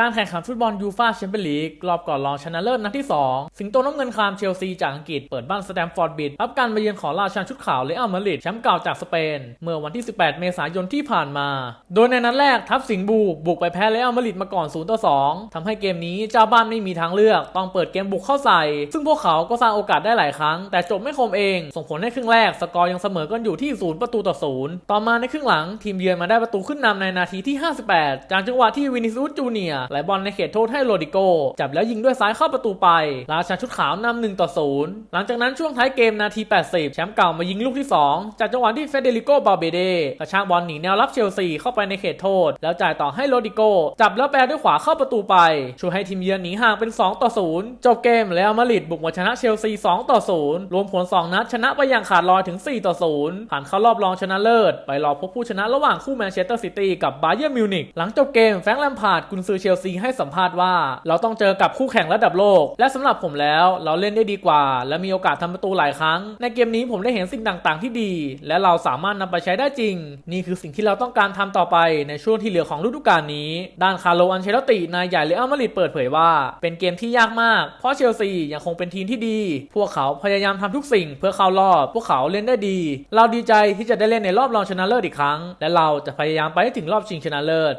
การแข่งขันฟุตบอลยูฟาแชมเปี้ยนลีกรอบก่อนรองชนะเลิศนัดที่ 2 สิงโตน้ำเงินครามเชลซีจากอังกฤษเปิดบ้านสแตมฟอร์ดบิดรับการมาเยือนของราชันชุดขาวเลอัลมาริดแชมป์เก่าจากสเปน เมื่อวันที่ 18 เมษายนที่ผ่านมา โดยในนัดแรกทัพสิงห์บูบุกไปแพ้เลอัลมาริดมาก่อน 0 ต่อ 2ทำให้เกมนี้เจ้าบ้านไม่มีทางเลือกต้องเปิดเกมบุกเข้าใส่ ซึ่งพวกเขาก็สร้างโอกาสได้หลายครั้ง แต่จบไม่คมเอง ส่งผลให้ครึ่งแรกสกอร์ยังเสมอกันอยู่ที่ 0 ประตูต่อ 0 ต่อมาในครึ่งหลังทีมเยือนมาได้ประตูขึ้นนำในนาทีที่ 58 จากจังหวะที่วินิซูสจูเนียไหลบอลในเขตโทษให้โรดิโก จับแล้วยิงด้วยซ้ายเข้าประตูไป ราชาชุดขาวนำ1ต่อ0หลังจากนั้นช่วงท้ายเกมนาที 80 แชมป์เก่ามายิงลูกที่ 2 จากจังหวะที่เฟเดริโกบาเบเดกระชากบอลหนีแนวรับเชลซีเข้าไปในเขตโทษ แล้วจ่ายต่อให้โรดิโก จับแล้วแปรด้วยขวาเข้าประตูไป ช่วยให้ทีมเยือนหนีห่างเป็น 2 ต่อ 0 จบเกมแล้วมาริดบุกมาชนะเชลซี 2 ต่อ 0 รวมผล 2 นัดชนะไปอย่างขาดลอยถึง 4 ต่อ 0 ผ่านเข้ารอบรองชนะเลิศ ไปรอพบผู้ชนะระหว่างคู่แมนเชสเตอร์ซิตี้กับบาเยิร์นมิวนิกหลังจบเกมแฟรงค์แลมพาร์ดกุนซือเชลซีให้สัมภาษณ์ว่า เราต้องเจอกับคู่แข่งระดับโลก และสำหรับผมแล้วเราเล่นได้ดีกว่า และมีโอกาสทำประตูหลายครั้ง ในเกมนี้ผมได้เห็นสิ่งต่างๆ ที่ดี และเราสามารถนำไปใช้ได้จริง นี่คือสิ่งที่เราต้องการทำต่อไปในช่วงที่เหลือของฤดูกาลนี้ ด้านคาร์โลอันเชลตินายใหญ่เลอัลมาดริดเปิดเผยว่า เป็นเกมที่ยากมาก เพราะเชลซียังคงเป็นทีมที่ดี พวกเขาพยายามทำทุกสิ่ง เพื่อเข้ารอบ พวกเขาเล่นได้ดี เราดีใจที่จะได้เล่นในรอบรองชนะเลิศอีกครั้ง และเราจะพยายามไปให้ถึงรอบชิงชนะเลิศ